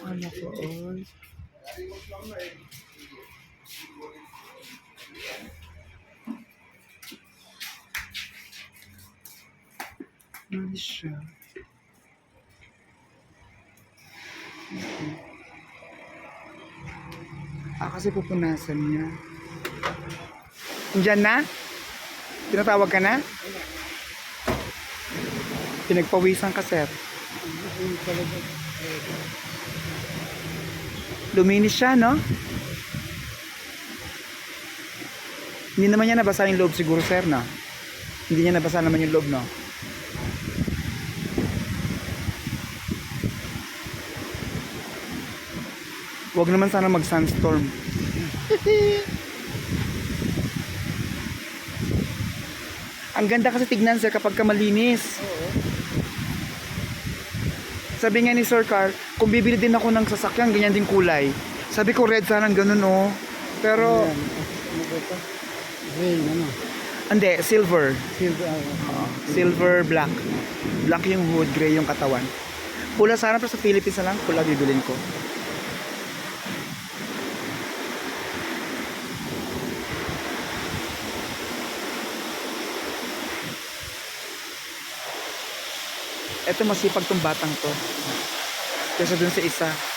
Ano ko, oy. Ano siya? Ah, kasi pupunasan niya. Diyan na? Tinatawag ka na? Pinagpawisan ka, sir. Luminis siya, no? Hindi naman niya nabasa yung loob siguro, sir, no? Hindi niya nabasa naman yung loob, no? Huwag naman sana mag-sunstorm. Ang ganda kasi tignan sir kapag ka malinis. Sabi nga ni Sir Carl, kung bibili din ako ng sasakyan, ganyan din kulay. Sabi ko red sana ganun oh. Pero? Gray, ano? hindi, silver. Silver, ah, Silver, black. Black yung hood, gray yung katawan. Pula sana pero sa Philippines na lang, pula bibilin ko. Eto masipag tong batang to. Kesa dun sa isa.